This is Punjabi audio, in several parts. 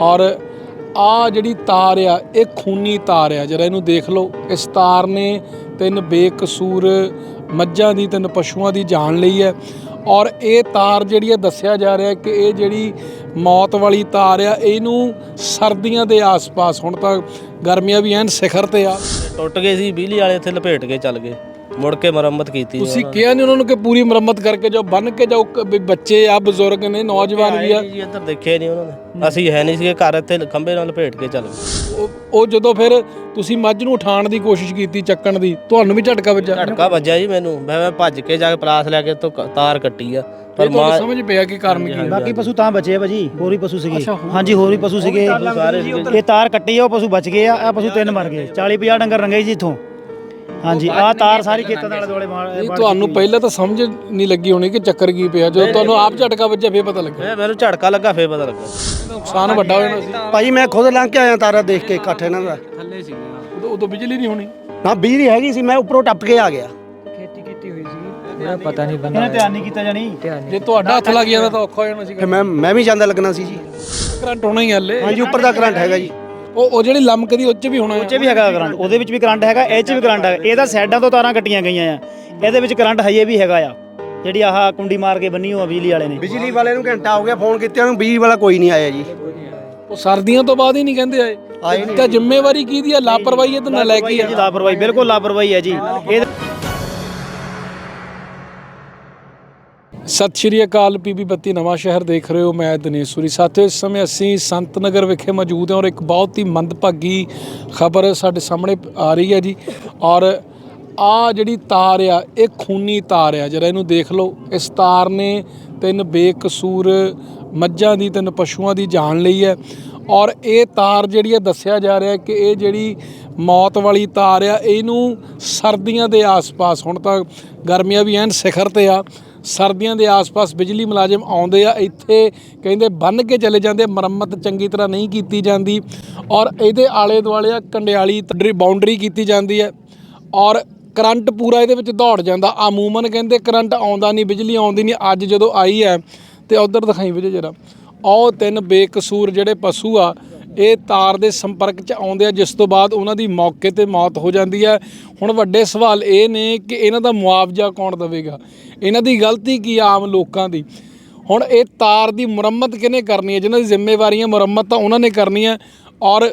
ਔਰ ਆ ਜਿਹੜੀ ਤਾਰ ਆ, ਇਹ ਖੂਨੀ ਤਾਰ ਆ। ਜਰਾ ਇਹਨੂੰ ਦੇਖ ਲਓ। ਇਸ ਤਾਰ ਨੇ ਤਿੰਨ ਬੇਕਸੂਰ ਮੱਝਾਂ ਦੀ, ਤਿੰਨ ਪਸ਼ੂਆਂ ਦੀ ਜਾਨ ਲਈ ਹੈ। ਔਰ ਇਹ ਤਾਰ ਜਿਹੜੀ ਹੈ ਦੱਸਿਆ ਜਾ ਰਿਹਾ ਕਿ ਇਹ ਜਿਹੜੀ ਮੌਤ ਵਾਲੀ ਤਾਰ ਆ, ਇਹਨੂੰ ਸਰਦੀਆਂ ਦੇ ਆਸ-ਪਾਸ, ਹੁਣ ਤਾਂ ਗਰਮੀਆਂ ਵੀ ਐਨ ਸਿਖਰ ਤੇ ਆ। ਟੁੱਟ ਗਏ ਸੀ, ਬਿਜਲੀ ਵਾਲੇ ਇੱਥੇ ਲਪੇਟ ਕੇ ਚੱਲ ਗਏ। ਮੁੜ ਕੇ ਮੁਰੰਮਤ ਕੀਤੀ ਤੁਸੀਂ ਕਿਹਾ ਨਹੀਂ ਉਹਨਾਂ ਨੂੰ ਕਿ ਪੂਰੀ ਮੁਰੰਮਤ ਕਰਕੇ ਜਾਓ ਬੰਨ ਕੇ ਜਾਓ ਕ- ਵੀ ਬੱਚੇ ਆ ਬਜ਼ੁਰਗ ਨੇ ਨੌਜਵਾਨ ਵੀ ਆ। ਜੀ ਇੱਧਰ ਦੇਖਿਆ ਨਹੀਂ ਉਹਨਾਂ ਨੇ। ਅਸੀਂ ਹੈ ਨਹੀਂ ਸੀਗੇ ਘਰ ਇੱਥੇ ਖੰਭੇ ਨਾਲ ਲਪੇਟ ਕੇ ਚੱਲ ਗਏ। ਉਹ- ਉਹ ਜਦੋਂ ਫਿਰ ਤੁਸੀਂ ਮੱਝ ਨੂੰ ਉਠਾਉਣ ਦੀ ਕੋਸ਼ਿਸ਼ ਕੀਤੀ ਚੱਕਣ ਦੀ ਤੁਹਾਨੂੰ ਵੀ ਝਟਕਾ ਵੱਜਾ ਝਟਕਾ ਵੱਜਿਆ ਜੀ ਮੈਨੂੰ। ਮੈਂ ਮੈਂ ਭੱਜ ਕੇ ਜਾ ਕੇ ਪਲਾਸ ਲੈ ਕੇ ਤੋਂ ਤਾਰ ਕੱਟੀ ਆ। ਪਰ ਪਰ ਤੁਹਾਨੂੰ ਸਮਝ ਪਿਆ ਕਿ ਕਾਰਨ ਕੀ ਹੈ ਬਾਕੀ ਪਸ਼ੂ ਤਾਂ ਬਚੇ ਆ ਭਾਜੀ ਹੋਰ ਵੀ ਪਸ਼ੂ ਸੀਗੇ। ਅੱਛਾ, ਹੋਰ ਹਾਂਜੀ ਹੋਰ ਵੀ ਪਸ਼ੂ ਸੀਗੇ। ਇਹ ਤਾਰ ਕੱਟੀ ਆ ਉਹ ਪਸ਼ੂ ਬਚ ਗਏ ਆ ਆ ਪਸ਼ੂ ਤਿੰਨ ਮਰ ਗਏ। 40 50 ਡੰਗਰ ਰੰਗੇ ਜੀ ਇੱਥੋਂ। ਹਾਂਜੀ ਆ ਤਾਰ ਸਾਰੀ ਖੇਤਾਂ ਨਾਲ ਦੁਆਲੇ ਮਾਰ ਇਹ ਤੁਹਾਨੂੰ ਪਹਿਲਾਂ ਤਾਂ ਸਮਝ ਨਹੀਂ ਲੱਗੀ ਹੋਣੀ ਕਿ ਚੱਕਰ ਕੀ ਪਿਆ। ਜਦੋਂ ਤੁਹਾਨੂੰ ਆਪ ਝਟਕਾ ਵੱਜਿਆ ਫੇਰ ਪਤਾ ਲੱਗਿਆ। ਮੈਂ ਮੈਨੂੰ ਝਟਕਾ ਲੱਗਾ ਫੇਰ ਪਤਾ ਲੱਗਾ। ਨੁਕਸਾਨ ਵੱਡਾ ਹੋ ਜਾਣਾ ਸੀ। ਭਾਜੀ ਮੈਂ ਖੁਦ ਲੰਘ ਕੇ ਆਇਆ ਤਾਰਾ ਦੇਖ ਕੇ ਇਕੱਠ ਇਹਨਾਂ ਦਾ। ਉਦੋਂ ਉਦੋਂ ਬਿਜਲੀ ਨਹੀਂ ਹੋਣੀ। ਨਾ ਬਿਜਲੀ ਹੈਗੀ ਸੀ ਮੈਂ ਉੱਪਰੋਂ ਟੱਪ ਕੇ ਆ ਗਿਆ। ਇਹਨੇ ਧਿਆਨ ਨਹੀਂ ਕੀਤਾ ਜਾਣੀ। ਜੇ ਤੁਹਾਡਾ ਹੱਥ ਲੱਗ ਜਾਂਦਾ ਤਾਂ ਔਖਾ ਹੋ ਜਾਣਾ ਸੀ ਫਿਰ ਮੈਂ ਮੈਂ ਵੀ ਜਾਂਦਾ ਲੱਗਣਾ ਸੀ ਜੀ। ਕਰੰਟ ਹੋਣਾ ਹੀ ਹੱਲੇ। ਹਾਂਜੀ ਉੱਪਰ ਦਾ ਕਰੰਟ ਹੈਗਾ ਜੀ। ਉਹ ਉਹ ਜਿਹੜੀ ਲੰਮਕਦੀ ਉੱਚ ਵੀ ਹੋਣਾ ਉੱਚੇ ਵੀ ਹੈਗਾ ਕਰੰਟ ਉਹਦੇ ਵਿੱਚ ਵੀ ਕਰੰਟ ਹੈਗਾ ਇਹ 'ਚ ਵੀ ਕਰੰਟ ਹੈਗਾ। ਇਹਦਾ ਸਾਈਡਾਂ ਤੋਂ ਤਾਰਾਂ ਕੱਟੀਆਂ ਗਈਆਂ ਆ। ਇਹਦੇ ਵਿੱਚ ਕਰੰਟ ਹਜੇ ਵੀ ਹੈਗਾ ਆ। ਜਿਹੜੀ ਆਹ ਕੁੰਡੀ ਮਾਰ ਕੇ ਬੰਨੀ ਹੋਆ ਬਿਜਲੀ ਵਾਲੇ ਨੇ। ਬਿਜਲੀ ਵਾਲੇ ਨੂੰ ਘੰਟਾ ਹੋ ਗਿਆ ਫੋਨ ਕੀਤੇ ਉਹਨੂੰ ਬਿਜਲੀ ਵਾਲਾ ਕੋਈ ਨਹੀਂ ਆਇਆ ਜੀ। ਉਹ ਸਰਦੀਆਂ ਤੋਂ ਬਾਅਦ ਹੀ ਨਹੀਂ ਕਹਿੰਦੇ ਆਏ। ਤਾਂ ਜ਼ਿੰਮੇਵਾਰੀ ਕਿਹਦੀ ਆ? ਲਾਪਰਵਾਹੀ ਹੈ ਤੇ ਨਲਾਇਕੀ ਆ। ਹੈ ਜੀ ਲਾਪਰਵਾਹੀ ਬਿਲਕੁਲ ਲਾਪਰਵਾਹੀ ਹੈ ਜੀ। ਇਹ ਸਤਿ ਸ਼੍ਰੀ ਅਕਾਲ ਪੀਬੀ ਬੱਤੀ, ਨਵਾਂ ਸ਼ਹਿਰ ਦੇਖ ਰਹੇ ਹੋ ਮੈਂ ਦਿਨੇਸ਼ ਸੂਰੀ। ਸਾਥੀਓ, ਇਸ ਸਮੇਂ ਅਸੀਂ ਸੰਤ ਨਗਰ ਵਿਖੇ ਮੌਜੂਦ ਹਾਂ ਔਰ ਇੱਕ ਬਹੁਤ ਹੀ ਮੰਦਭਾਗੀ ਖਬਰ ਸਾਡੇ ਸਾਹਮਣੇ ਆ ਰਹੀ ਹੈ ਜੀ। ਔਰ ਆ ਜਿਹੜੀ ਤਾਰ ਆ, ਇਹ ਖੂਨੀ ਤਾਰ ਆ, ਜਰਾ ਇਹਨੂੰ ਦੇਖ ਲਓ। ਇਸ ਤਾਰ ਨੇ ਤਿੰਨ ਬੇਕਸੂਰ ਮੱਝਾਂ ਦੀ, ਤਿੰਨ ਪਸ਼ੂਆਂ ਦੀ ਜਾਨ ਲਈ ਹੈ। ਔਰ ਇਹ ਤਾਰ ਜਿਹੜੀ ਹੈ, ਦੱਸਿਆ ਜਾ ਰਿਹਾ ਕਿ ਇਹ ਜਿਹੜੀ ਮੌਤ ਵਾਲੀ ਤਾਰ ਆ, ਇਹਨੂੰ ਸਰਦੀਆਂ ਦੇ ਆਸ-ਪਾਸ, ਹੁਣ ਤਾਂ ਗਰਮੀਆਂ ਵੀ ਐਨ ਸਿਖਰ ਤੇ ਆ ਸਰਦੀਆਂ ਦੇ ਆਸ-ਪਾਸ ਬਿਜਲੀ ਮੁਲਾਜ਼ਮ ਆਉਂਦੇ ਆ, ਇੱਥੇ ਕਹਿੰਦੇ ਬੰਨ ਕੇ ਚਲੇ ਜਾਂਦੇ ਮੁਰੰਮਤ ਚੰਗੀ ਤਰ੍ਹਾਂ ਨਹੀਂ ਕੀਤੀ ਜਾਂਦੀ ਔਰ ਇਹਦੇ ਆਲੇ ਦੁਆਲੇ ਆ, ਕੰਡਿਆਲੀ ਤੱਡਰੀ ਬਾਉਂਡਰੀ ਕੀਤੀ ਜਾਂਦੀ ਹੈ ਔਰ ਕਰੰਟ ਪੂਰਾ ਇਹਦੇ ਵਿੱਚ ਦੌੜ ਜਾਂਦਾ। ਅਮੂਮਨ ਕਹਿੰਦੇ ਕਰੰਟ ਆਉਂਦਾ ਨਹੀਂ, ਬਿਜਲੀ ਆਉਂਦੀ ਨਹੀਂ, ਅੱਜ ਜਦੋਂ ਆਈ ਹੈ ਤੇ ਉਧਰ ਦਿਖਾਈ ਵੀਰੇ ਜਰਾ। ਉਹ ਤਿੰਨ ਬੇਕਸੂਰ ਜਿਹੜੇ ਪਸ਼ੂ ਆ ਇਹ ਤਾਰ ਦੇ ਸੰਪਰਕ 'ਚ ਆਉਂਦੇ ਆ, ਜਿਸ ਤੋਂ ਬਾਅਦ ਉਹਨਾਂ ਦੀ ਮੌਕੇ ਤੇ ਮੌਤ ਹੋ ਜਾਂਦੀ ਹੈ। ਹੁਣ ਵੱਡੇ ਸਵਾਲ ਇਹ ਨੇ ਕਿ ਇਹਨਾਂ ਦਾ ਮੁਆਵਜ਼ਾ ਕੌਣ ਦੇਵੇਗਾ? ਇਹਨਾਂ ਦੀ ਗਲਤੀ ਕੀ ਆਮ ਲੋਕਾਂ ਦੀ? ਹੁਣ ਇਹ ਤਾਰ ਦੀ ਮੁਰੰਮਤ ਕਿਹਨੇ ਕਰਨੀ ਹੈ? ਜਿਨ੍ਹਾਂ ਦੀ ਜ਼ਿੰਮੇਵਾਰੀਆਂ ਮੁਰੰਮਤ ਤਾਂ ਉਹਨਾਂ ਨੇ ਕਰਨੀ ਹੈ। ਔਰ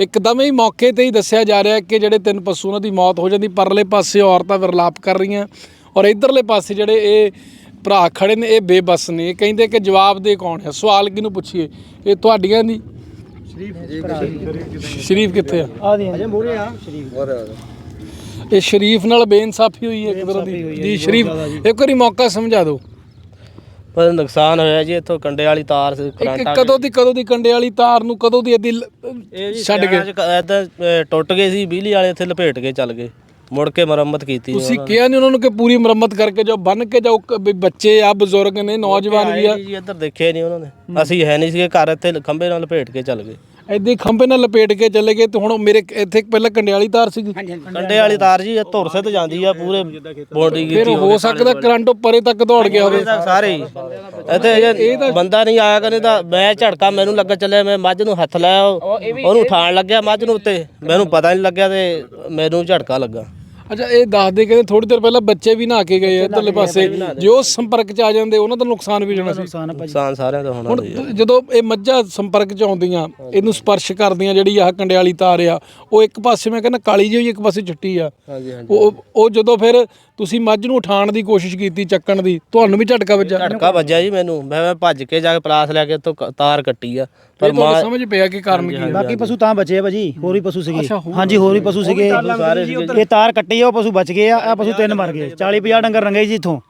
ਇੱਕਦਮ ਹੀ ਮੌਕੇ ਤੇ ਹੀ ਦੱਸਿਆ ਜਾ ਰਿਹਾ ਕਿ ਜਿਹੜੇ ਤਿੰਨ ਪਸ਼ੂ ਉਹਨਾਂ ਦੀ ਮੌਤ ਹੋ ਜਾਂਦੀ, ਪਰਲੇ ਪਾਸੇ ਔਰਤਾਂ ਵਿਰਲਾਪ ਕਰ ਰਹੀਆਂ ਔਰ ਇਧਰਲੇ ਪਾਸੇ ਜਿਹੜੇ ਇਹ ਭਰਾ ਖੜੇ ਨੇ, ਇਹ ਬੇਬਸ ਨੇ। ਇਹ ਕਹਿੰਦੇ ਕਿ ਜਵਾਬ ਦੇ ਕੌਣ ਹੈ? ਸਵਾਲ ਕਿਹਨੂੰ ਪੁੱਛੀਏ? ਇਹ ਤੁਹਾਡੀਆਂ ਦੀ। ਸ਼ਰੀਫ ਕਿੱਥੇ ਆ? ਆ ਦੀ ਅਜੇ ਮੂਰੇ ਆ। ਇਹ ਸ਼ਰੀਫ ਨਾਲ ਬੇਇਨਸਾਫੀ ਹੋਈ ਹੈ ਇੱਕ ਤਰ੍ਹਾਂ ਦੀ ਜੀ ਸ਼ਰੀਫ ਇੱਕ ਵਾਰੀ ਮੌਕਾ ਸਮਝਾ ਦਿਓ। ਪਰ ਨੁਕਸਾਨ ਹੋਇਆ ਜੀ ਇੱਥੋਂ ਕੰਡੇ ਵਾਲੀ ਤਾਰ ਸੀ ਇੱਕ ਕਰੰਟ ਆ ਕਦੋਂ ਦੀ ਕਦੋਂ ਦੀ ਕੰਡੇ ਵਾਲੀ ਤਾਰ ਨੂੰ ਕਦੋਂ ਦੀ ਇਹਦੀ ਛੱਡ ਕੇ? ਇੱਧਰ ਟੁੱਟ ਗਏ ਸੀ ਬਿਜਲੀ ਵਾਲੇ ਇੱਥੇ ਲਪੇਟ ਕੇ ਚੱਲ ਗਏ। ਮੁੜ ਕੇ ਮੁਰੰਮਤ ਕੀਤੀ ਤੁਸੀਂ ਕਿਹਾ ਨਹੀਂ ਉਹਨਾਂ ਨੂੰ ਕਿ ਪੂਰੀ ਮੁਰੰਮਤ ਕਰਕੇ ਜਾਓ ਬੰਨ ਕੇ ਜਾਓ ਕ- ਵੀ ਬੱਚੇ ਆ ਬਜ਼ੁਰਗ ਨੇ ਨੌਜਵਾਨ ਵੀ ਆ। ਜੀ ਇੱਧਰ ਦੇਖਿਆ ਨਹੀਂ ਉਹਨਾਂ ਨੇ। ਅਸੀਂ ਹੈ ਨਹੀਂ ਸੀਗੇ ਘਰ ਇੱਥੇ ਖੰਭੇ ਨਾਲ ਲਪੇਟ ਕੇ ਚੱਲ ਗਏ। ਐਦਾਂ ਹੀ ਖੰਭੇ ਨਾਲ ਲਪੇਟ ਕੇ ਚਲੇ ਗਏ ਤੇ ਹੁਣ ਮੇਰੇ ਇੱਥੇ ਪਹਿਲਾਂ ਕੰਡਿਆਲੀ ਤਾਰ ਸੀਗੀ। ਕੰਡੇ ਵਾਲੀ ਤਾਰ ਜੀ ਇਹ ਧੁਰ ਸਿੱਧ ਜਾਂਦੀ ਆ ਪੂਰੇ ਬੌਂਡਰੀ ਫਿਰ ਹੋ ਸਕਦਾ ਕਰੰਟ ਪਰੇ ਤੱਕ ਦੌੜ ਗਿਆ ਹੋਵੇ। ਸਾਰੇ ਹੀ। ਇੱਥੇ ਇਹ ਬੰਦਾ ਨਹੀਂ ਆਇਆ ਕਰੇ ਤਾਂ ਮੈਂ ਝਟਕਾ ਮੈਨੂੰ ਲੱਗਾ ਚੱਲਿਆ ਮੈਂ ਮੱਝ ਨੂੰ ਹੱਥ ਲਾਇਆ ਉਹਨੂੰ ਉਠਾਣ ਲੱਗਿਆ ਮੱਝ ਨੂੰ ਉੱਤੇ ਮੈਨੂੰ ਪਤਾ ਨਹੀਂ ਲੱਗਿਆ ਤੇ ਮੈਨੂੰ ਝਟਕਾ ਲੱਗਾ। ਅੱਛਾ ਇਹ ਦੱਸਦੇ ਕਹਿੰਦੇ ਥੋੜੀ ਦੇਰ ਪਹਿਲਾਂ ਬੱਚੇ ਵੀ ਨਹਾ ਕੇ ਗਏ ਆ ਇੱਧਰਲੇ ਪਾਸੇ ਜੇ ਉਹ ਸੰਪਰਕ 'ਚ ਆ ਜਾਂਦੇ ਉਹਨਾਂ ਦਾ ਨੁਕਸਾਨ ਵੀ ਜਾਣਾ ਸੀ। ਨੁਕਸਾਨ ਆ ਭਾਜੀ। ਨੁਕਸਾਨ ਸਾਰਿਆਂ ਦਾ ਹੋਣਾ ਹੁਣ ਜਦੋਂ ਇਹ ਮੱਝਾਂ ਸੰਪਰਕ 'ਚ ਆਉਂਦੀਆਂ ਇਹਨੂੰ ਸਪਰਸ਼ ਕਰਦੀਆਂ ਜਿਹੜੀ ਆਹ ਕੰਡਿਆਲੀ ਤਾਰ ਆ ਉਹ ਇੱਕ ਪਾਸੇ ਮੈਂ ਕਹਿੰਦਾ ਕਾਲੀ ਜਿਹੀ ਹੋਈ ਇੱਕ ਪਾਸੇ ਚਿੱਟੀ ਆ। ਹਾਂਜੀ ਹਾਂਜੀ। ਉਹ ਉਹ ਜਦੋਂ ਫਿਰ ਤੁਸੀਂ ਮੱਝ ਨੂੰ ਉਠਾਉਣ ਦੀ ਕੋਸ਼ਿਸ਼ ਕੀਤੀ ਚੱਕਣ ਦੀ ਤੁਹਾਨੂੰ ਵੀ ਝਟਕਾ ਵੱਜਾ ਝਟਕਾ ਵੱਜਿਆ ਜੀ ਮੈਨੂੰ। ਮੈਂ ਮੈਂ ਭੱਜ ਕੇ ਜਾ ਕੇ ਪਲਾਸ ਲੈ ਕੇ ਤੋਂ ਤਾਰ ਕੱਟੀ ਆ। ਪਰ ਪਰ ਮਾਂ ਤੁਹਾਨੂੰ ਸਮਝ ਪਿਆ ਕਿ ਕਾਰਨ ਕੀ ਹੈ? ਬਾਕੀ ਪਸ਼ੂ ਤਾਂ ਬਚੇ ਆ ਭਾਜੀ ਹੋਰ ਵੀ ਪਸ਼ੂ ਸੀਗੇ। ਅੱਛਾ, ਹੋਰ ਹਾਂਜੀ ਹੋਰ ਵੀ ਪਸ਼ੂ ਸੀਗੇ। ਇਹ ਤਾਰ ਕੱਟੀ ਆ ਉਹ ਪਸ਼ੂ ਬਚ ਗਏ ਆ ਆ ਪਸ਼ੂ ਤਿੰਨ ਮਰ ਗਏ। 40 50 ਡੰਗਰ ਰੰਗੇ ਜੀ ਇੱਥੋਂ।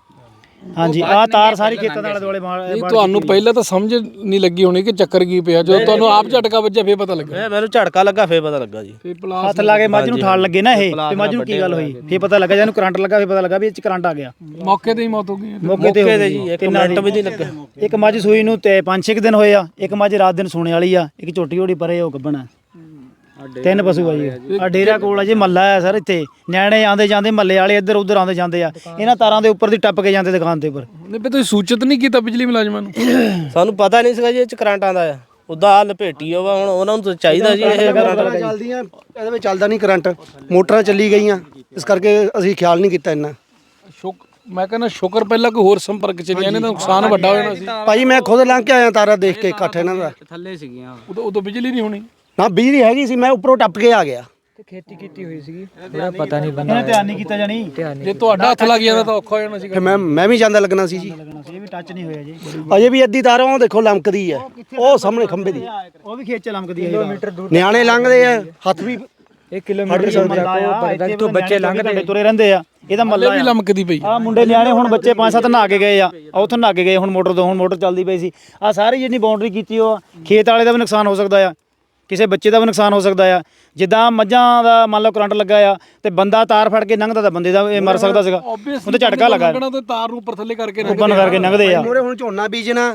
ਹਾਂਜੀ ਆ ਤਾਰ ਸਾਰੀ ਖੇਤਾਂ ਨਾਲ ਦੁਆਲੇ ਮਾਰ ਨਹੀਂ ਤੁਹਾਨੂੰ ਪਹਿਲਾਂ ਤਾਂ ਸਮਝ ਨਹੀਂ ਲੱਗੀ ਹੋਣੀ ਕਿ ਚੱਕਰ ਕੀ ਪਿਆ। ਜਦੋਂ ਤੁਹਾਨੂੰ ਆਪ ਝਟਕਾ ਵੱਜਿਆ ਫੇਰ ਪਤਾ ਲੱਗਾ। ਮੈਂ ਮੈਨੂੰ ਝਟਕਾ ਲੱਗਾ ਫੇਰ ਪਤਾ ਲੱਗਾ ਜੀ। ਫੇਰ ਪਲਾਸ ਹੱਥ ਲਾ ਕੇ ਮੱਝ ਨੂੰ ਠਾਲ ਲੱਗੇ ਨਾ ਇਹ ਤੇ ਮੱਝ ਨੂੰ ਕੀ ਗੱਲ ਹੋਈ? ਫੇਰ ਪਤਾ ਲੱਗਾ ਜਿਹਨੂੰ ਕਰੰਟ ਲੱਗਾ ਫੇਰ ਪਤਾ ਲੱਗਾ ਵੀ ਇਹ ਚ ਕਰੰਟ ਆ ਗਿਆ। ਮੌਕੇ ਤੇ ਹੀ ਮੌਤ ਹੋ ਗਈ। ਮੌਕੇ ਤੇ ਹੋ ਜੀ ਇੱਕ ਮਿੰਟ ਦੀ। ਵੀ ਨਹੀਂ ਲੱਗਾ। ਇੱਕ ਮੱਝ ਸੂਈ ਨੂੰ ਤੇ 5-6 ਦਿਨ ਹੋਏ ਆ ਇੱਕ ਮੱਝ ਰਾਤ ਦਿਨ ਸੂਣੇ ਵਾਲੀ ਆ ਇੱਕ ਝੋਟੀ ਝੋਟੀ ਪਰੇ ਉਹ ਗੱਬਣਾ ਤਿੰਨ ਪਸ਼ੂ ਆ ਜੀ। ਆ ਡੇਰਾ ਕੋਲ ਆ ਜੀ ਮੱਲਾ ਆ ਸਰ ਇੱਥੇ। ਨਿਆਣੇ ਆਂਦੇ ਜਾਂਦੇ ਮੱਲੇ ਵਾਲੇ ਇੱਧਰ ਉੱਧਰ ਆਂਦੇ ਜਾਂਦੇ ਆ। ਇਹਨਾਂ ਤਾਰਾਂ ਦੇ ਉੱਪਰ ਦੀ ਟੱਪ ਕੇ ਜਾਂਦੇ ਦੁਕਾਨ ਦੇ ਉੱਪਰ। ਨਹੀਂ ਵੀ ਤੁਸੀਂ ਸੂਚਿਤ ਨਹੀਂ ਕੀਤਾ ਬਿਜਲੀ ਮੁਲਾਜ਼ਮਾਂ ਨੂੰ? ਸਾਨੂੰ ਪਤਾ ਨਹੀਂ ਸੀਗਾ ਜੀ ਇਹ ਚ ਕਰੰਟ ਆਂਦਾ ਆ। ਉਦਾਂ ਆ ਲਪੇਟੀ ਵਾ, ਹੁਣ ਉਹਨਾਂ ਨੂੰ ਤਾਂ ਚਾਹੀਦਾ ਜੀ ਇਹ ਕਰੰਟ। ਚੱਲਦੀਆਂ ਇਹਦੇ ਵਿੱਚ ਚੱਲਦਾ ਨਹੀਂ ਕਰੰਟ। ਮੋਟਰਾਂ ਚੱਲੀ ਗਈਆਂ ਇਸ ਕਰਕੇ ਅਸੀਂ ਖਿਆਲ ਨਹੀਂ ਕੀਤਾ ਇੰਨਾ। ਸ਼ੁਕ ਮੈਂ ਕਹਿੰਦਾ ਸ਼ੁਕਰ ਪਹਿਲਾਂ ਕੋਈ ਹੋਰ ਸੰਪਰਕ ਚ ਨਹੀਂ ਇਹਨੇ ਨੁਕਸਾਨ ਵੱਡਾ ਹੋ ਜਾਣਾ ਸੀ। ਭਾਜੀ ਮੈਂ ਖੁਦ ਲੰਘ ਕੇ ਆਇਆ ਤਾਰਾ ਦੇਖ ਕੇ ਇਕੱਠ ਇਹਨਾਂ ਦਾ। ਉਦੋਂ ਉਦੋਂ ਬਿਜਲੀ ਨਹੀਂ ਹੋਣੀ। ਨਾ ਬਿਜਲੀ ਹੈਗੀ ਸੀ ਮੈਂ ਉੱਪਰੋਂ ਟੱਪ ਕੇ ਆ ਗਿਆ। ਇਹਨੇ ਧਿਆਨ ਨਹੀਂ ਕੀਤਾ ਜਾਣੀ। ਜੇ ਤੁਹਾਡਾ ਹੱਥ ਲੱਗ ਜਾਂਦਾ ਤਾਂ ਔਖਾ ਹੋ ਜਾਣਾ ਸੀ ਫਿਰ ਮੈਂ ਮੈਂ ਵੀ ਜਾਂਦਾ ਲੱਗਣਾ ਸੀ ਜੀ। ਇਹ ਵੀ ਟੱਚ ਨਹੀਂ ਹੋਇਆ ਜੀ। ਅਜੇ ਵੀ ਅੱਧੀ ਤਾਰ ਉਹ ਦੇਖੋ ਲਮਕਦੀ ਹੈ। ਉਹ ਸਾਹਮਣੇ ਖੰਭੇ ਦੀ। ਉਹ ਵੀ ਖੇਤ ਚ ਲੰਮਕਦੀ ਹੈ ਕਿਲੋਮੀਟਰ ਦੂਰ ਨਿਆਣੇ ਲੰਘਦੇ ਆ ਹੱਥ ਵੀ ਇਹ ਕਿਲੋਮੀਟਰ ਮੱਲਾ ਤੋਂ ਬੱਚੇ ਲੰਘਦੇ ਤੁਰੇ ਰਹਿੰਦੇ ਆ। ਇਹਦਾ ਮੱਲਾ ਵੀ ਲਮਕਦੀ ਪਈ ਆ। ਮੁੰਡੇ ਨਿਆਣੇ ਹੁਣ ਬੱਚੇ ਪੰਜ ਸੱਤ ਨਹਾ ਕੇ ਗਏ ਆ। ਆ ਉੱਥੋਂ ਨਹਾ ਕੇ ਗਏ ਹੁਣ ਮੋਟਰ ਤੋਂ ਹੁਣ ਮੋਟਰ ਚੱਲਦੀ ਪਈ ਸੀ। ਆ ਸਾਰੀ ਜਿੰਨੀ ਬਾਉਂਡਰੀ ਕੀਤੀ ਉਹ ਖੇਤ ਵਾਲੇ ਦਾ ਵੀ ਨੁਕਸਾਨ ਹੋ ਸਕਦਾ ਆ। ਕਿਸੇ ਬੱਚੇ ਦਾ ਵੀ ਨੁਕਸਾਨ ਹੋ ਸਕਦਾ ਆ। ਜਿੱਦਾਂ ਮੱਝਾਂ ਦਾ ਮੰਨ ਲਓ ਕਰੰਟ ਲੱਗਾ ਆ ਤੇ ਬੰਦਾ ਤਾਰ ਫੜ ਕੇ ਲੰਘਦਾ ਤਾਂ ਬੰਦੇ ਦਾ ਇਹ ਮਰ ਸਕਦਾ ਸੀਗਾ। ਉਹਦੇ ਝਟਕਾ ਲੱਗਾ। ਲੱਗਣਾ ਤੇ ਤਾਰ ਨੂੰ ਉੱਪਰ ਥੱਲੇ ਕਰਕੇ ਉੱਪਰ ਕਰਕੇ ਲੰਘਦੇ ਆ। ਮੋਰੇ ਹੁਣ ਝੋਨਾ ਬੀਜਣਾ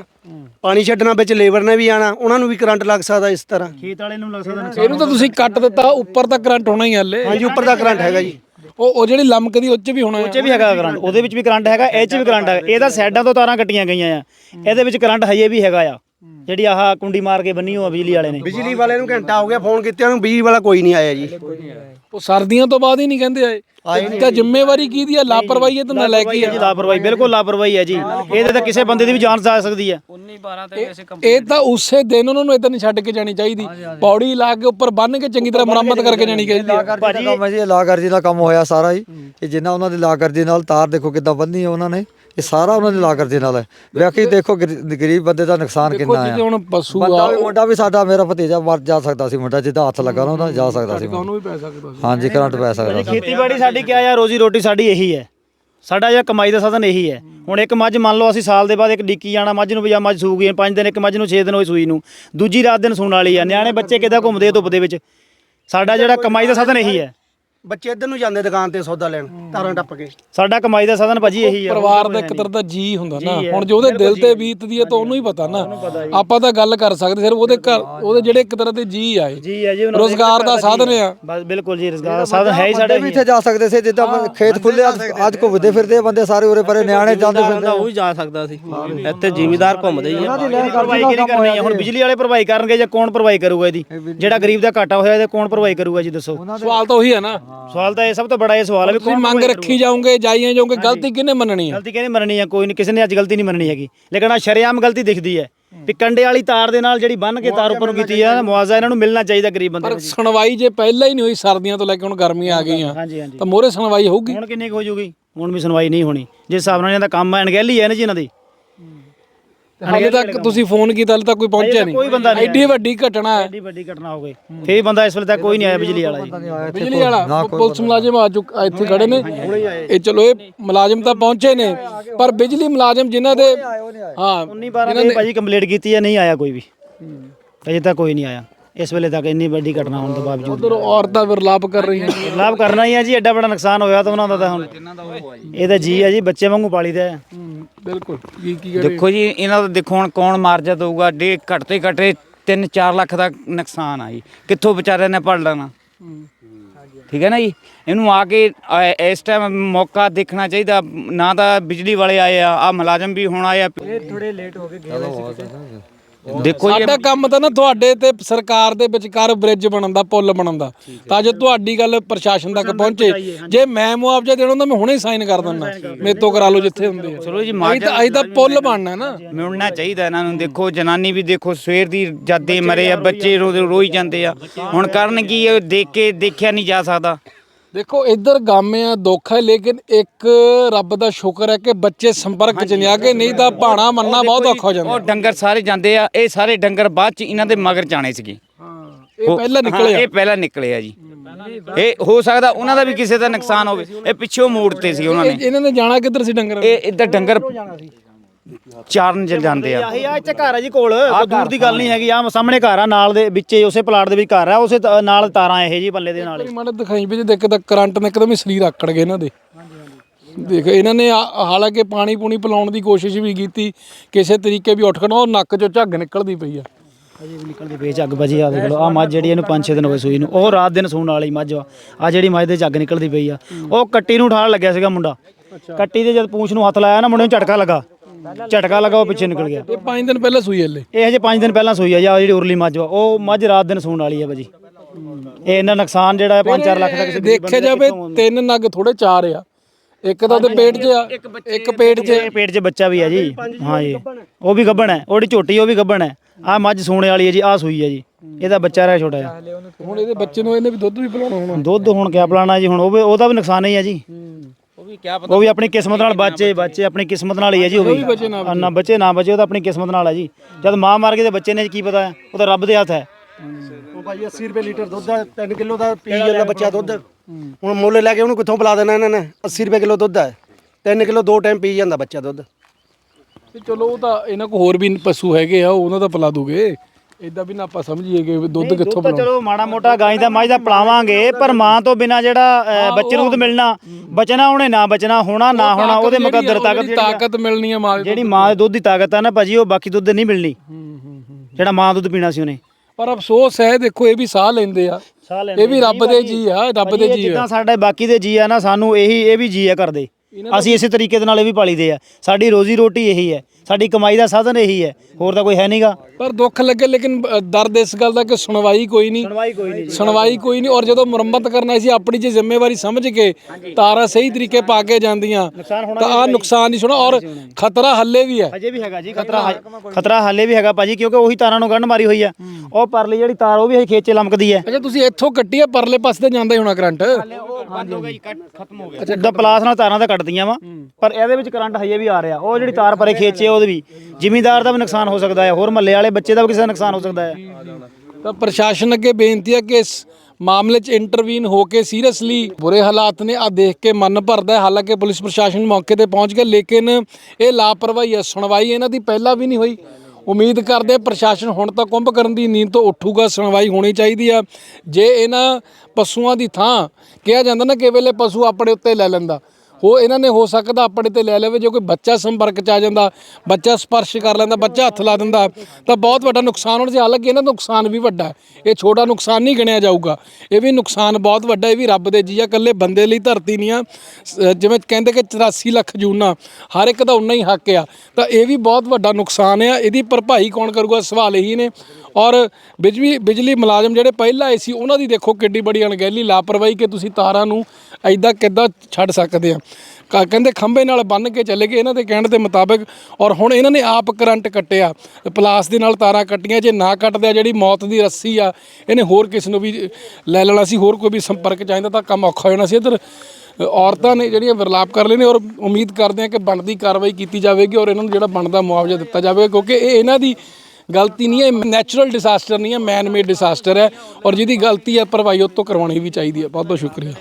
ਪਾਣੀ ਛੱਡਣਾ ਵਿੱਚ ਲੇਬਰ ਨੇ ਵੀ ਆਣਾ ਉਹਨਾਂ ਨੂੰ ਵੀ ਕਰੰਟ ਲੱਗ ਸਕਦਾ ਇਸ ਤਰ੍ਹਾਂ। ਖੇਤ ਵਾਲੇ ਨੂੰ ਲੱਗ ਸਕਦਾ ਨੁਕਸਾਨ ਇਹਨੂੰ ਤਾਂ ਤੁਸੀਂ ਕੱਟ ਦਿੱਤਾ ਉੱਪਰ ਤਾਂ ਕਰੰਟ ਹੋਣਾ ਹੀ ਹਲੇ। ਹਾਂਜੀ ਉੱਪਰ ਦਾ ਕਰੰਟ ਹੈਗਾ ਜੀ। ਉਹ ਉਹ ਜਿਹੜੀ ਲਮਕਦੀ ਉਹ ਚ ਵੀ ਹੋਣਾ ਉਹ 'ਚ ਵੀ ਹੈਗਾ ਕਰੰਟ ਉਹਦੇ ਵਿੱਚ ਵੀ ਕਰੰਟ ਹੈਗਾ ਇਹ 'ਚ ਵੀ ਕਰੰਟ ਹੈਗਾ। ਇਹਦਾ ਸਾਈਡਾਂ ਤੋਂ ਤਾਰਾਂ ਕੱਟੀਆਂ ਗਈਆਂ ਆ। ਇਹਦੇ ਵਿੱਚ ਕਰੰਟ ਹਜੇ ਵੀ ਹੈਗਾ ਆ। ਜਿਹੜੀ ਆਹ ਕੁੰਡੀ ਮਾਰ ਕੇ ਬੰਨੀ ਹੋਆ ਬਿਜਲੀ ਵਾਲੇ ਨੇ। ਬਿਜਲੀ ਵਾਲੇ ਨੂੰ ਘੰਟਾ ਹੋ ਗਿਆ ਫੋਨ ਕੀਤਿਆਂ ਨੂੰ ਬਿਜਲੀ ਵਾਲਾ ਕੋਈ ਨਹੀਂ ਆਇਆ ਜੀ। ਉਹ ਸਰਦੀਆਂ ਤੋਂ ਬਾਅਦ ਹੀ ਨਹੀਂ ਕਹਿੰਦੇ ਆਏ। ਤਾਂ ਜ਼ਿੰਮੇਵਾਰੀ ਕਿਹਦੀ ਆ? ਲਾਪਰਵਾਹੀ ਹੈ ਤਾਂ ਨਲਾਇਕੀ ਜੀ ਲਾਪਰਵਾਹੀ ਬਿਲਕੁਲ ਲਾਪਰਵਾਹੀ ਹੈ ਜੀ। ਇਹਦੇ ਤਾਂ ਕਿਸੇ ਬੰਦੇ ਦੀ ਵੀ ਜਾਨ ਜਾ ਸਕਦੀ ਹੈ। ਇਹ ਤਾਂ ਉਸੇ ਦਿਨ ਉਹਨਾਂ ਨੂੰ ਇਦਾਂ ਨਹੀਂ ਛੱਡ ਕੇ ਜਾਣੀ ਚਾਹੀਦੀ। ਪੌੜੀ ਲਾ ਕੇ ਉੱਪਰ ਬੰਨ ਕੇ ਚੰਗੀ ਤਰ੍ਹਾਂ ਮੁਰੰਮਤ ਕਰਕੇ ਜਾਣੀ ਚਾਹੀਦੀ ਹੈ। ਭਾਜੀ ਕੰਮ ਹੈ ਜੀ ਲਾਗਰਜੀ ਦਾ ਕੰਮ ਹੋਇਆ ਸਾਰਾ ਹੀ। ਇਹ ਜਿੰਨਾ ਉਹਨਾਂ ਦੀ ਲਾਗਰਜੀ ਨਾਲ ਤਾਰ ਦੇਖੋ ਕਿੱਦਾਂ ਬੰਨੀ ਹੈ ਉਹਨਾਂ ਨੇ। ਇਹ ਸਾਰਾ ਉਹਨਾਂ ਦੀ ਲਾਗਰਜੀ ਨਾਲ ਹੈ। ਬਾਕੀ ਦੇਖੋ ਗਰੀ- ਗਰੀਬ ਬੰਦੇ ਦਾ ਨੁਕਸਾਨ ਕਿੰਨਾ ਹੈ। ਹੁਣ ਪਸ਼ੂ ਬੰਦਾ ਆ ਵੀ ਮੁੰਡਾ ਵੀ ਸਾਡਾ ਮੇਰਾ ਭਤੀਜਾ ਮਰ ਜਾ ਸਕਦਾ ਸੀ ਮੁੰਡਾ ਜਿੱਦਾਂ ਹੱਥ ਲੱਗਾ ਨਾ ਉਹਦਾ ਜਾ ਸਕਦਾ ਸੀ ਮੁੰਡਾ। ਉਹਨੂੰ ਵੀ ਪੈ ਸਕਦਾ ਸੀ। ਹਾਂਜੀ ਕਰੰਟ ਪੈ ਸਕਦਾ ਸੀ। ਖੇਤੀਬਾੜੀ ਸਾਡੀ ਕਿਆ ਆ ਰੋਜ਼ੀ ਰੋਟੀ ਸਾਡੀ ਇਹੀ ਹੈ। ਸਾਡਾ ਜਿਹੜਾ ਕਮਾਈ ਦਾ ਸਾਧਨ ਇਹੀ ਹੈ। ਹੁਣ ਇੱਕ ਮੱਝ ਮੰਨ ਲਓ ਅਸੀਂ ਸਾਲ ਦੇ ਬਾਅਦ ਇੱਕ ਡਿੱਕੀ ਜਾਣਾ ਮੱਝ ਨੂੰ ਵੀ ਜਾਂ ਮੱਝ ਸੂ ਗਈ ਪੰਜ ਦਿਨ ਇੱਕ ਮੱਝ ਨੂੰ 6 ਦਿਨ ਹੋਏ ਸੂਈ ਨੂੰ। ਦੂਜੀ ਰਾਤ ਦਿਨ ਸੂਣ ਵਾਲੀ ਆ। ਨਿਆਣੇ ਬੱਚੇ ਕਿੱਦਾਂ ਘੁੰਮਦੇ ਆ ਧੁੱਪ ਦੇ ਵਿੱਚ? ਸਾਡਾ ਜਿਹੜਾ ਕਮਾਈ ਦਾ ਸਾਧਨ ਇਹੀ ਹੈ। ਬੱਚੇ ਇੱਧਰ ਨੂੰ ਜਾਂਦੇ ਦੁਕਾਨ ਤੇ ਸੌਦਾ ਲੈਣ ਤਾਰਾਂ ਟੱਪ ਕੇ। ਸਾਡਾ ਕਮਾਈ ਦਾ ਸਾਧਨ ਭਾਜੀ ਇਹੀ ਆ ਪਰਿਵਾਰ ਦਾ ਇੱਕ ਤਰ੍ਹਾਂ ਦਾ ਜੀ ਹੁੰਦਾ ਨਾ। ਹੁਣ ਜੇ ਉਹਦੇ ਦਿਲ ਤੇ ਬੀਤਦੀ ਹੈ ਤਾਂ ਉਹਨੂੰ ਹੀ ਪਤਾ ਨਾ। ਆਪਾਂ ਤਾਂ ਗੱਲ ਕਰ ਸਕਦੇ ਸਿਰ ਉਹਦੇ ਘਰ ਉਹਦੇ ਜਿਹੜੇ ਇੱਕ ਤਰ੍ਹਾਂ ਦੇ ਜੀ ਆਏ ਜੀ ਹੈ ਜੀ ਉਹਨਾਂ ਦੇ ਰੋਜ਼ਗਾਰ ਦਾ ਸਾਧਨ ਆ। ਬਸ ਬਿਲਕੁਲ ਜੀ ਰੋਜ਼ਗਾਰ ਦਾ ਸਾਧਨ ਹੈ ਹੀ ਸਾਡੇ ਵੀ ਇੱਥੇ। ਜਾ ਸਕਦੇ ਸੀ ਜਿੱਦਾਂ ਖੇਤ ਖੁੱਲੇ ਅੱਜ ਘੁੰਮਦੇ ਫਿਰਦੇ ਆ ਬੰਦੇ ਸਾਰੇ ਉਰੇ ਪਰੇ ਨਿਆਣੇ ਜਾਂਦੇ ਫਿਰਦੇ ਉਹ ਵੀ ਜਾ ਸਕਦਾ ਸੀ। ਇੱਥੇ ਜ਼ਿਮੀਦਾਰ ਘੁੰਮਦੇ ਹੀ ਆ। ਭਰਵਾਈ ਕਿਹੜੀ ਕਰਨੀ ਹੈ ਹੁਣ ਬਿਜਲੀ ਵਾਲੇ ਭਰਵਾਈ ਕਰਨਗੇ ਜਾਂ ਕੌਣ ਭਰਵਾਈ ਕਰੂਗਾ ਇਹਦੀ? ਜਿਹੜਾ ਗਰੀਬ ਦਾ ਘਾਟਾ ਹੋਇਆ ਇਹਦੇ ਕੌਣ ਭਰਵਾਈ ਕਰੂਗਾ ਜੀ ਦੱਸੋ? ਸਵਾਲ ਤਾਂ ਉਹੀ ਹੈ ਨਾ ਸਵਾਲ ਤਾਂ ਇਹ ਸਭ ਤੋਂ ਬੜਾ ਇਹ ਸਵਾਲ ਹੈ ਵੀ ਤੁਸੀਂ ਕੌਣ ਮੰਗ ਰੱਖੀ ਜਾਓਗੇ ਜਾਈਆਂ ਜਾਓਗੇ ਗਲਤੀ ਕਿਹਨੇ ਮੰਨਣੀ ਹੈ ਗਲਤੀ ਕਿਹਨੇ ਮੰਨਣੀ ਹੈ ਕੋਈ ਨਹੀਂ ਕਿਸੇ ਨੇ ਅੱਜ ਗਲਤੀ ਨਹੀਂ ਮੰਨਣੀ ਹੈਗੀ। ਲੇਕਿਨ ਆ ਸ਼ਰੇਆਮ ਗਲਤੀ ਦਿਖਦੀ ਹੈ ਵੀ ਕੰਡੇ ਵਾਲੀ ਤਾਰ ਦੇ ਨਾਲ ਜਿਹੜੀ ਬੰਨ ਕੇ ਤਾਰ ਉੱਪਰ ਨੂੰ ਕੀਤੀ ਹੈ ਮੁਆਵਜ਼ਾ ਇਹਨਾਂ ਨੂੰ ਮਿਲਣਾ ਚਾਹੀਦਾ ਗਰੀਬ ਬੰਦੇ ਪਰ ਨੂੰ ਸੁਣਵਾਈ ਜੇ ਪਹਿਲਾਂ ਹੀ ਨਹੀਂ ਹੋਈ ਸਰਦੀਆਂ ਤੋਂ ਲੈ ਕੇ ਹੁਣ ਗਰਮੀਆਂ ਆ ਗਈਆਂ ਹਾਂਜੀ ਹਾਂਜੀ। ਤਾਂ ਮੋਰੇ ਸੁਣਵਾਈ ਹੋਊਗੀ। ਹੁਣ ਕਿੰਨੀ ਕੁ ਹੋ ਜੂਗੀ ਹੁਣ ਵੀ ਸੁਣਵਾਈ ਨਹੀਂ ਹੋਣੀ। ਜਿਸ ਹਿਸਾਬ ਨਾਲ ਇਹਨਾਂ ਦਾ ਕੰਮ ਹੈ ਅਣਗਹਿਲੀ ਹੈ ਨਾ ਜੀ ਇਹਨਾਂ ਦੀ। ਹਾਲੇ ਤੱਕ ਤੁਸੀਂ ਫੋਨ ਕੀਤਾ ਹਾਲੇ ਤੱਕ ਕੋਈ ਪਹੁੰਚਿਆ ਨਹੀਂ। ਕੋਈ ਬੰਦਾ ਨਹੀਂ ਐਡੀ ਵੱਡੀ ਘਟਨਾ ਹੈ। ਐਡੀ ਵੱਡੀ ਘਟਨਾ ਹੋ ਗਈ। ਵੀ ਬੰਦਾ ਇਸ ਵੇਲੇ ਤੱਕ ਕੋਈ ਨਹੀਂ ਆਇਆ ਬਿਜਲੀ ਵਾਲਾ ਜੀ। ਬਿਜਲੀ ਵਾਲਾ ਪੁਲਿਸ ਮੁਲਾਜ਼ਮ ਆ ਚੁੱਕ ਇੱਥੇ ਖੜੇ ਨੇ। ਇਹ ਚਲੋ ਇਹ ਮੁਲਾਜ਼ਮ ਤਾਂ ਪਹੁੰਚੇ ਨੇ ਪਰ ਬਿਜਲੀ ਮੁਲਾਜ਼ਮ ਜਿਨ੍ਹਾਂ ਦੇ ਹਾਂ 19 12 ਦੇ ਭਾਜੀ ਕੰਪਲੀਟ ਕੀਤੀ ਹੈ ਨਹੀਂ ਆਇਆ ਕੋਈ ਵੀ। ਅਜੇ ਤੱਕ ਕੋਈ ਨਹੀਂ ਆਇਆ। ਇਸ ਵੇਲੇ ਤੱਕ ਇੰਨੀ ਵੱਡੀ ਘਟਨਾ ਹੋਣ ਤੋਂ ਬਾਵਜੂਦ ਉਧਰ ਔਰਤਾਂ ਵਿਰਲਾਪ ਕਰ ਰਹੀਆਂ। ਲਾਭ ਕਰਨਾ ਹੀ ਹੈ ਜੀ ਐਡਾ ਬੜਾ ਨੁਕਸਾਨ ਹੋਇਆ ਤਾਂ ਉਹਨਾਂ ਦਾ ਤਾਂ ਹੁਣ। ਇਹ ਤਾਂ ਜੀ ਹੈ ਜੀ ਬੱਚੇ ਵਾਂਗੂ ਪਾਲੀਦਾ ਹੈ। ਬਿਲਕੁਲ। ਕੀ ਕੀ ਦੇਖੋ ਜੀ ਇਹਨਾਂ ਦਾ ਦੇਖੋ ਹੁਣ ਕੌਣ ਮਾਰਜਾ ਦਊਗਾ ਡੇ ਘਟਤੇ ਘਟੇ 3-4 ਲੱਖ ਦਾ ਨੁਕਸਾਨ ਆ ਜੀ। ਕਿੱਥੋਂ ਵਿਚਾਰਿਆਂ ਨੇ ਪੜ ਲੈਣਾ ਠੀਕ ਹੈ ਨਾ ਜੀ? ਇਹਨੂੰ ਆ ਕੇ ਇਸ ਟਾਈਮ ਮੌਕਾ ਦੇਖਣਾ ਚਾਹੀਦਾ। ਨਾ ਤਾਂ ਬਿਜਲੀ ਵਾਲੇ ਆਏ ਆ ਆ ਮੁਲਾਜ਼ਮ ਵੀ ਹੁਣ ਆਏ ਆ। ਦੇਖੋ ਜੀ ਸਾਡਾ ਕੰਮ ਤਾਂ ਨਾ ਤੁਹਾਡੇ ਤੇ ਸਰਕਾਰ ਦੇ ਵਿਚਕਾਰ ਬ੍ਰਿਜ ਬਣਨ ਦਾ ਪੁਲ ਬਣਨ ਦਾ। ਤਾਂ ਜੇ ਤੁਹਾਡੀ ਗੱਲ ਪ੍ਰਸ਼ਾਸਨ ਤੱਕ ਪਹੁੰਚੇ ਜੇ ਮੈਂ ਮੁਆਵਜ਼ਾ ਦੇਣਾ ਤਾਂ ਮੈਂ ਹੁਣੇ ਸਾਈਨ ਕਰ ਦਿੰਦਾ। ਮੇਰੇ ਤੋਂ ਕਰਾ ਲਓ ਜਿੱਥੇ ਹੁੰਦੇ ਆ। ਚਲੋ ਜੀ ਤਾਂ ਅਸੀਂ ਤਾਂ ਪੁੱਲ ਬਣਨਾ ਨਾ। ਮਿਲਣਾ ਚਾਹੀਦਾ ਇਹਨਾਂ ਨੂੰ ਦੇਖੋ ਜਨਾਨੀ ਵੀ ਦੇਖੋ ਸਵੇਰ ਦੀ ਜਾਦੇ ਮਰੇ ਆ ਬੱਚੇ ਰੋਈ ਜਾਂਦੇ ਆ। ਹੁਣ ਕਰਨ ਕੀ ਦੇਖ ਕੇ ਦੇਖਿਆ ਨਹੀਂ ਜਾ ਸਕਦਾ। ਦੇਖੋ ਇੱਧਰ ਗਮ ਆ ਦੁੱਖ ਹੈ ਲੇਕਿਨ ਇੱਕ ਰੱਬ ਦਾ ਸ਼ੁਕਰ ਹੈ ਕਿ ਬੱਚੇ ਸੰਪਰਕ ਚ ਨਹੀਂ ਆ ਗਏ ਨਹੀਂ ਤਾਂ ਭਾਣਾ ਮੰਨਣਾ ਬਹੁਤ ਔਖਾ ਹੋ ਜਾਂਦਾ। ਉਹ ਡੰਗਰ ਸਾਰੇ ਜਾਂਦੇ ਆ ਇਹ ਸਾਰੇ ਡੰਗਰ ਬਾਅਦ ਚ ਇਹਨਾਂ ਦੇ ਮਗਰ ਜਾਣੇ ਸੀਗੇ। ਇਹ ਪਹਿਲਾਂ ਨਿਕਲੇ ਇਹ ਪਹਿਲਾਂ ਨਿਕਲੇ ਆ ਜੀ। ਇਹ ਹੋ ਸਕਦਾ ਉਹਨਾਂ ਦਾ ਵੀ ਕਿਸੇ ਦਾ ਨੁਕਸਾਨ ਹੋਵੇ ਇਹ ਪਿੱਛੋਂ ਮੋੜਤੇ ਸੀ ਉਹਨਾਂ ਨੇ। ਇਹ- ਇਹਨਾਂ ਨੇ ਜਾਣਾ ਕਿੱਧਰ ਸੀ ਡੰਗਰ ਇਹ ਇੱਧਰ ਡੰਗਰ ਚਾਰਨ ਜ ਜਾਂਦੇ ਆ। ਆਹੀ ਆ ਇੱਥੇ ਘਰ ਆ ਜੀ ਕੋਲ। ਕੋਈ ਦੂਰ ਦੀ ਗੱਲ ਨਹੀਂ ਹੈਗੀ ਆ ਸਾਹਮਣੇ ਘਰ ਆ ਨਾਲ ਦੇ ਵਿੱਚੇ ਉਸੇ ਪਲਾਟ ਦੇ ਵਿੱਚ ਘਰ ਆ ਉਸੇ ਤ- ਨਾਲ ਤਾਰਾਂ ਇਹ ਜੀ ਬੱਲੇ ਦੇ ਨਾਲ ਹੀ। ਮਾੜਾ ਦਿਖਾਈ ਵੀ ਜੇ ਦੇਖ ਤਾਂ ਕਰੰਟ ਨੇ ਇੱਕਦਮ ਹੀ ਸਰੀਰ ਆਕੜ ਗਏ ਇਹਨਾਂ ਦੇ। ਦੇਖ ਇਹਨਾਂ ਨੇ ਆ- ਹਾਲਾਂਕਿ ਪਾਣੀ ਪੂਣੀ ਪਿਲਾਉਣ ਦੀ ਕੋਸ਼ਿਸ਼ ਵੀ ਕੀਤੀ ਕਿਸੇ ਤਰੀਕੇ ਵੀ ਉੱਠ ਖੜਨਾ ਉਹ ਨੱਕ ਚੋਂ ਝੱਗ ਨਿਕਲਦੀ ਪਈ ਆ। ਅਜੇ ਵੀ ਨਿਕਲਦੀ ਪਈ ਝੱਗ ਬਜੀ ਆ ਦੇਖ ਲਓ ਆ ਮੱਝ ਜਿਹੜੀ ਇਹਨੂੰ 5-6 ਦਿਨ ਹੋਏ ਸੂਈ ਨੂੰ ਉਹ ਰਾਤ ਦਿਨ ਸੂਣ ਵਾਲੀ ਮੱਝ ਆ ਆ ਜਿਹੜੀ ਮੱਝ ਦੇ ਝੱਗ ਨਿਕਲਦੀ ਪਈ ਆ। ਉਹ ਕੱਟੀ ਨੂੰ ਉਠਾਣ ਲੱਗਿਆ ਸੀਗਾ ਮੁੰਡਾ। ਕੱਟੀ ਦੇ ਜਦ ਪੂੰਛ ਨੂੰ ਹੱਥ ਲਾਇਆ ਨਾ ਮੁੰਡੇ ਨੂੰ ਝਟਕਾ ਲੱਗਾ। ਝਟਕਾ ਲੱਗਾ ਉਹ ਪਿੱਛੇ ਨਿਕਲ ਗਿਆ। ਇਹ 5 ਦਿਨ ਪਹਿਲਾਂ ਸੂਈ ਹਲੇ। ਇਹ ਹਜੇ 5 ਦਿਨ ਪਹਿਲਾਂ ਸੂਈ ਆ ਜੀ ਆਹ ਜਿਹੜੀ ਉਰਲੀ ਮੱਝ ਵਾ ਉਹ ਮੱਝ ਰਾਤ ਦਿਨ ਸੂਣ ਵਾਲੀ ਹੈ ਭਾਜੀ। ਇਹ ਇਹਨਾਂ ਨੁਕਸਾਨ ਜਿਹੜਾ ਹੈ 5-4 ਲੱਖ ਦਾ ਕਿਸੇ ਗਰੀਬ ਦੇਖਿਆ ਜਾਵੇ ਤਿੰਨ ਨਗ ਥੋੜੇ ਚਾਰ ਆ। ਇੱਕ ਤਾਂ ਉਹਦੇ ਪੇਟ 'ਚ ਆ ਇੱਕ ਪੇਟ 'ਚ। ਪੇਟ 'ਚ ਬੱਚਾ ਵੀ ਹੈ ਜੀ। ਹਾਂ ਜੀ। ਉਹ ਵੀ ਗੱਭਣ ਹੈ ਉਹਦੀ ਝੋਟੀ ਉਹ ਵੀ ਗੱਭਣ ਹੈ। ਆ ਮੱਝ ਸੂਣੇ ਵਾਲੀ ਹੈ ਜੀ ਆ ਸੂਈ ਹੈ ਜੀ। ਇਹਦਾ ਬੱਚਾ ਰਿਹਾ ਛੋਟਾ ਜਿਹਾ। ਹੁਣ ਇਹਦੇ ਬੱਚੇ ਨੂੰ ਇਹਨੇ ਵੀ ਦੁੱਧ ਵੀ ਪਿਲਾਉਣਾ ਹੋਣਾ। ਦੁੱਧ ਹੁਣ ਕਿਆ ਪਲਾਣਾ ਜੀ ਹੁਣ ਉਹ ਵੀ ਉਹਦਾ ਵੀ ਨੁਕਸਾਨ ਹੀ ਹੈ ਜੀ। ਵੀ ਕਿਆ ਉਹ ਵੀ ਆਪਣੀ ਕਿਸਮਤ ਨਾਲ ਬੱਚੇ ਬੱਚੇ। ਆਪਣੀ ਕਿਸਮਤ ਨਾਲ ਹੀ ਹੈ ਜੀ ਉਹ ਵੀ ਨਾ ਬੱਚੇ ਨਾ ਬੱਚੇ। ਉਹ ਤਾਂ ਆਪਣੀ ਕਿਸਮਤ ਨਾਲ ਹੈ ਜੀ। ਜਦ ਮਾਂ ਮਰ ਗਈ ਤੇ ਬੱਚੇ ਨੇ ਕੀ ਪਤਾ ਉਹ ਤਾਂ ਰੱਬ ਦੇ ਹੱਥ ਹੈ। ਉਹ ਭਾਜੀ 80 ਰੁਪਏ ਲੀਟਰ ਦੁੱਧ ਦਾ 3 ਕਿਲੋ ਦਾ ਪੀ ਜਾਂਦਾ ਬੱਚਾ ਦੁੱਧ। ਹੁਣ ਮੁੱਲ ਲੈ ਕੇ ਉਹਨੂੰ ਕਿੱਥੋਂ ਪਿਲਾ ਦੇਣਾ ਇਹਨਾਂ ਨੇ? 80 ਰੁਪਏ ਕਿਲੋ ਦੁੱਧ ਹੈ। 3 ਕਿਲੋ ਦੋ ਟਾਈਮ ਪੀ ਜਾਂਦਾ ਬੱਚਾ ਦੁੱਧ। ਤੇ ਚਲੋ ਉਹ ਤਾਂ ਇਹਨਾਂ ਕੋ ਹੋਰ ਵੀ ਪਸ਼ੂ ਹੈਗੇ ਆ ਉਹਨਾਂ ਦਾ ਪਿਲਾ ਦੂਗੇ। ਇਦਾਂ ਵੀ ਨਾ ਆਪਾਂ ਸਮਝੀਏ ਕਿ ਦੁੱਧ ਕਿੱਥੋਂ ਤਾਂ ਪਿਲਾਉਣਾ ਚਲੋ ਮਾੜਾ ਮੋਟਾ ਗਾਂ ਦਾ ਮੱਝ ਦਾ ਪਲਾਵਾਂਗੇ ਪਰ ਮਾਂ ਤੋਂ ਬਿਨਾ ਜਿਹੜਾ ਬੱਚੇ ਨੂੰ ਦੁੱਧ ਮਿਲਣਾ ਬਚਣਾ ਉਹਨੇ ਨਾ ਬਚਣਾ ਹੋਣਾ ਨਾ ਹੋਣਾ ਉਹਦੇ ਮੁਕੱਦਰ ਤਾਕਤ ਜਿਹੜੀ ਆ, ਤਾਕਤ ਮਿਲਣੀ ਆ ਮਾਂ ਦੇ ਜਿਹੜੀ ਮਾਂ ਦੇ ਦੁੱਧ ਦੀ ਤਾਕਤ ਆ ਨਾ ਭਾਜੀ ਉਹ ਬਾਕੀ ਦੁੱਧ ਨਹੀਂ ਮਿਲਣੀ। ਜਿਹੜਾ ਮਾਂ ਦੁੱਧ ਪੀਣਾ ਸੀ ਉਹਨੇ। ਪਰ ਅਫਸੋਸ ਹੈ ਦੇਖੋ ਇਹ ਵੀ ਸਾਹ ਲੈਂਦੇ ਆ। ਸਾਹ ਇਹ ਵੀ ਰੱਬ ਦੇ ਜੀ ਆ ਰੱਬ ਦੇ ਜੀ ਆ। ਜਿੱਦਾਂ ਸਾਡੇ ਬਾਕੀ ਦੇ ਜੀ ਆ ਨਾ ਸਾਨੂੰ ਇਹੀ ਇਹ ਵੀ ਜੀ ਆ ਕਰਦੇ ਅਸੀਂ ਇਸੇ ਤਰੀਕੇ ਦੇ ਨਾਲ ਇਹ ਵੀ ਪਾਲੀਦੇ ਆ। ਸਾਡੀ ਰੋਜ਼ੀ ਰੋਟੀ ਇਹੀ ਹੈ। ਸਾਡੀ ਕਮਾਈ ਦਾ ਸਾਧਨ ਇਹੀ ਹੈ ਹੋਰ ਤਾਂ ਕੋਈ ਹੈ ਨਹੀਂਗਾ ਪਰ ਦੁੱਖ ਲੱਗੇ ਲੇਕਿਨ ਦਰਦ ਇਸ ਗੱਲ ਦਾ ਕਿ ਸੁਣਵਾਈ ਕੋਈ ਨਹੀਂ। ਸੁਣਵਾਈ ਕੋਈ ਨਹੀਂ ਸੁਣਵਾਈ ਕੋਈ ਨਹੀਂ ਔਰ ਜਦੋਂ ਮੁਰੰਮਤ ਕਰਨਾ ਸੀ ਆਪਣੀ ਜੇ ਜ਼ਿੰਮੇਵਾਰੀ ਸਮਝ ਕੇ ਤਾਰਾਂ ਸਹੀ ਤਰੀਕੇ ਪਾ ਕੇ ਜਾਂਦੀਆਂ। ਤਾਂ ਆ ਨੁਕਸਾਨ ਨਹੀਂ ਸੁਣਾ ਔਰ ਖਤਰਾ ਹੱਲੇ ਵੀ ਹੈ। ਅਜੇ ਵੀ ਹੈਗਾ ਜੀ ਖਤਰਾ ਹ- ਖਤਰਾ ਹਾਲੇ ਵੀ ਹੈਗਾ ਭਾਜੀ ਕਿਉਂਕਿ ਉਹੀ ਤਾਰਾਂ ਨੂੰ ਗੰਢ ਮਾਰੀ ਹੋਈ ਆ ਉਹ ਪਰਲੀ ਜਿਹੜੀ ਤਾਰ ਉਹ ਵੀ ਇਹ ਖੇਚੇ ਲਮਕਦੀ ਹੈ। ਅੱਛਾ ਤੁਸੀਂ ਇੱਥੋਂ ਕੱਟੀ ਆ ਪਰਲੇ ਪਾਸੇ ਤੇ ਜਾਂਦਾ ਹੀ ਹੋਣਾ ਕਰੰਟ। ਬੰਦ ਹੋ ਗਈ ਖਤਮ ਹੋ ਗਿਆ। ਅੱਛਾ ਪਲਾਸ ਨਾਲ ਤਾਰਾਂ ਤਾਂ ਕੱਟਦੀਆਂ ਵਾ ਪਰ ਇਹਦੇ ਵਿੱਚ ਕਰੰਟ ਹਜੇ ਵੀ ਆ ਰਿਹਾ। ਉਹ ਜਿਹੜੀ ਤਾਰ ਪਰੇ ਖੇਚੇ ਉਹਦੇ ਵੀ। ਜ਼ਿਮੀਂਦਾਰ ਦਾ ਵੀ ਨੁਕਸਾਨ ਹੋ ਸਕਦਾ ਹੈ, ਹੋਰ ਮੱਲੇ ਵਾਲੇ ਬੱਚੇ ਦਾ ਵੀ ਕਿਸੇ ਦਾ ਨੁਕਸਾਨ ਹੋ ਸਕਦਾ ਹੈ। ਤਾਂ ਪ੍ਰਸ਼ਾਸਨ ਅੱਗੇ ਬੇਨਤੀ ਹੈ ਕਿ ਇਸ ਮਾਮਲੇ 'ਚ ਇੰਟਰਵੀਨ ਹੋ ਕੇ ਸੀਰੀਅਸਲੀ ਬੁਰੇ ਹਾਲਾਤ ਨੇ ਆ ਦੇਖ ਕੇ ਮਨ ਭਰਦਾ ਹੈ। ਹਾਲਾਂਕਿ ਪੁਲਿਸ ਪ੍ਰਸ਼ਾਸਨ ਮੌਕੇ ਤੇ ਪਹੁੰਚ ਗਿਆ, ਲੇਕਿਨ ਇਹ ਲਾਪਰਵਾਹੀ ਹੈ, ਸੁਣਵਾਈ ਇਹਨਾਂ ਦੀ ਪਹਿਲਾਂ ਵੀ ਨਹੀਂ ਹੋਈ। ਉਮੀਦ ਕਰਦੇ ਪ੍ਰਸ਼ਾਸਨ ਹੁਣ ਤਾਂ ਕੁੰਭ ਕਰਨ ਦੀ ਨੀਂਦ ਤੋਂ ਉੱਠੂਗਾ, ਸੁਣਵਾਈ ਹੋਣੀ ਚਾਹੀਦੀ ਆ। ਜੇ ਇਹਨਾਂ ਪਸ਼ੂਆਂ ਦੀ ਥਾਂ ਕਿਹਾ ਜਾਂਦਾ ਨਾ, ਕਿ ਵੇਲੇ ਪਸ਼ੂ ਆਪਣੇ ਉੱਤੇ ਲੈ ਲੈਂਦਾ। ਹੋ ਇਹਨਾਂ ਨੇ ਹੋ ਸਕਦਾ ਆਪਣੇ ਤੇ ਲੈ ਲਵੇ, ਜੇ ਕੋਈ ਬੱਚਾ ਸੰਪਰਕ ਚ ਆ ਜਾਂਦਾ, ਬੱਚਾ ਸਪਰਸ਼ ਕਰ ਲੈਂਦਾ, ਬੱਚਾ ਹੱਥ ਲਾ ਦਿੰਦਾ, ਤਾਂ ਬਹੁਤ ਵੱਡਾ ਨੁਕਸਾਨ ਹੋਣਾ ਸੀ ਹਾਲਾਂਕਿ ਇਹਨਾਂ ਦਾ ਨੁਕਸਾਨ ਵੀ ਵੱਡਾ ਇਹ ਛੋਟਾ ਨੁਕਸਾਨ ਨਹੀਂ ਗਿਣਿਆ ਜਾਊਗਾ। ਇਹ ਵੀ ਨੁਕਸਾਨ ਬਹੁਤ ਵੱਡਾ ਇਹ ਵੀ ਰੱਬ ਦੇ ਜੀ ਆ, ਇਕੱਲੇ ਬੰਦੇ ਲਈ ਧਰਤੀ ਨਹੀਂ ਆ। ਜਿਵੇਂ ਕਹਿੰਦੇ ਕਿ 84 ਲੱਖ ਜੂਨਾ, ਹਰ ਇੱਕ ਦਾ ਉਨਾ ਹੀ ਹੱਕ ਆ। ਤਾਂ ਇਹ ਵੀ ਬਹੁਤ ਵੱਡਾ ਨੁਕਸਾਨ ਆ, ਇਹਦੀ ਭਰਪਾਈ ਕੌਣ ਕਰੂਗਾ? ਸਵਾਲ ਇਹੀ ਨੇ। ਔਰ ਬਿਜਲੀ ਬਿਜਲੀ ਮੁਲਾਜ਼ਮ ਜਿਹੜੇ ਪਹਿਲਾਂ ਆਏ ਸੀ, ਉਹਨਾਂ ਦੀ ਦੇਖੋ ਕਿੱਡੀ ਬੜੀ ਅਣਗਹਿਲੀ, ਲਾਪਰਵਾਹੀ ਕਿ ਤੁਸੀਂ ਤਾਰਾਂ ਨੂੰ ਐਦਾਂ ਕਿੱਦਾਂ ਛੱਡ ਸਕਦੇ ਆ। ਕ- ਕਹਿੰਦੇ ਖੰਭੇ ਨਾਲ ਬੰਨ ਕੇ ਚਲੇ ਗਏ, ਇਹਨਾਂ ਦੇ ਕਹਿਣ ਦੇ ਮੁਤਾਬਕ, ਔਰ ਹੁਣ ਇਹਨਾਂ ਨੇ ਆਪ ਕਰੰਟ ਕੱਟਿਆ, ਪਲਾਸ ਦੇ ਨਾਲ ਤਾਰਾਂ ਕੱਟੀਆਂ, ਜੇ ਨਾ ਕੱਟਦੇ ਜਿਹੜੀ ਮੌਤ ਦੀ ਰੱਸੀ ਆ, ਇਹਨੇ ਹੋਰ ਕਿਸ ਨੂੰ ਵੀ ਲੈ ਲੈਣਾ ਸੀ, ਹੋਰ ਕੋਈ ਵੀ ਸੰਪਰਕ ਚਾਹੀਦਾ ਤਾਂ ਕੰਮ ਔਖਾ ਹੋ ਜਾਣਾ ਸੀ। ਇੱਧਰ, ਔਰਤਾਂ ਨੇ ਜਿਹੜੀਆਂ ਵਿਰਲਾਪ ਕਰ ਲਏ ਔਰ ਉਮੀਦ ਕਰਦੇ ਆ ਕਿ ਬਣਦੀ ਕਾਰਵਾਈ ਕੀਤੀ ਜਾਵੇਗੀ, ਔਰ ਇਹਨਾਂ ਨੂੰ ਜਿਹੜਾ ਬਣਦਾ ਮੁਆਵਜ਼ਾ ਦਿੱਤਾ ਜਾਵੇਗਾ, ਕਿਉਂਕਿ ਇਹ ਇਹਨਾਂ ਦੀ ਗਲਤੀ ਨਹੀਂ ਹੈ ਨੈਚੁਰਲ ਡਿਜ਼ਾਸਟਰ ਨਹੀਂ ਹੈ ਮੈਨ ਮੇਡ ਡਿਜ਼ਾਸਟਰ ਹੈ ਔਰ ਜਿਹਦੀ ਗਲਤੀ ਹੈ, ਭਰਵਾਈ ਉਹ ਤੋਂ ਕਰਵਾਉਣੀ ਵੀ ਚਾਹੀਦੀ ਹੈ। ਬਹੁਤ ਬਹੁਤ ਸ਼ੁਕਰੀਆ।